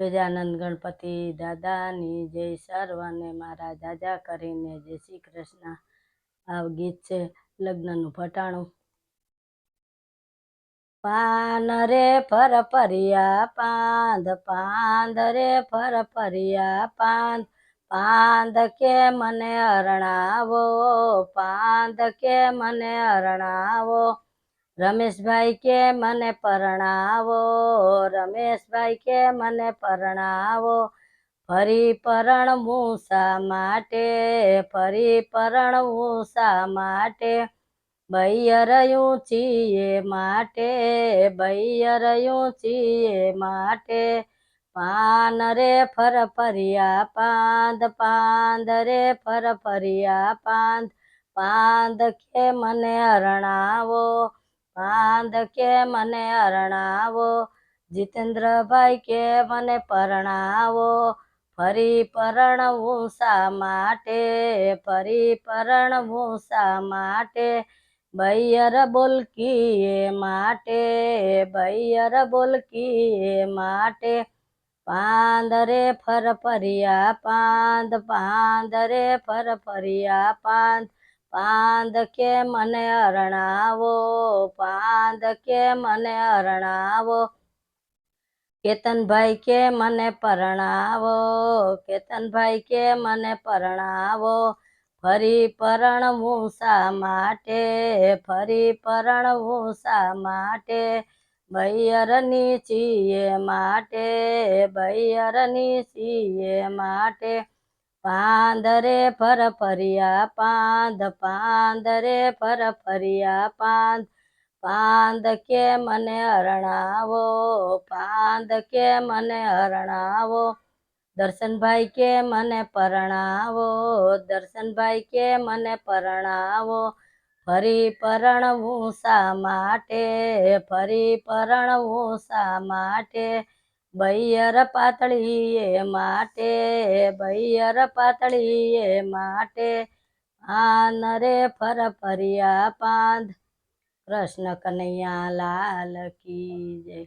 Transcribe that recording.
ગજાનંદ ગણપતિ દાદાની જય સર્વને મારા જાજા કરીને જય શ્રી કૃષ્ણ. આ ગીત છે લગ્નનું ફટાણું. પાન રે ફર પરિયા પાંદ પાંદ રે ફર પરિયા પાંદ પાંદ કે મને અરણાવો પાંદ કે મને અરણાવો. રમેશભાઈ કે મને પરણાવો? રમેશભાઈ કે મને પરણાવો? ફરી પરણ શા માટે? ફરી પરણ શા માટે? બૈયરયું છીએ માટે બૈયરયું છીએ માટે. પાન રે ફર ફરિયા પાંદ પાંદ રે ફર ફરિયા પાંદ. પાંદ કે મને અરણાવો? પાંદ કે મને અરણાવો, જીતેન્દ્રભાઈ કે મને પરણાવો, ફરી પરણવું શા માટે? ફરી પરણવું શા માટે? બૈયર બોલકીએ માટે, બૈયર બોલકીએ માટે. પાંદરે ફર ફરિયા પાંદ, પાંદરે ફર ફરિયા પાંદ પાંદ કે મને અરણાવો? પાંદ કે મને અરણાવો? કેતનભાઈ કે મને પરણાવો? કેતનભાઈ કે મને પરણાવો? ફરી પરણવું શા માટે? ફરી પરણવું શા માટે? બૈયરની છીએ માટે, બૈયરની છીએ માટે. પાંદરે ફર ફરિયા, પાંદ પાંદરે ફર ફરિયા, પાંદ. પાંદ કે મને અરણાવો પાંદ કે મને હરણાવો. દર્શનભાઈ કે મને પરણાવો, દર્શનભાઈ કે મને પરણાવો. ફરી પરણવું શા માટે? ફરી પરણવું શા માટે? બૈયર પાતળીએ માટે, બૈયર પાતળીએ માટે. આન રે ફર ફરિયા પાંધ, કૃષ્ણ કનૈયા લાલ કી જય.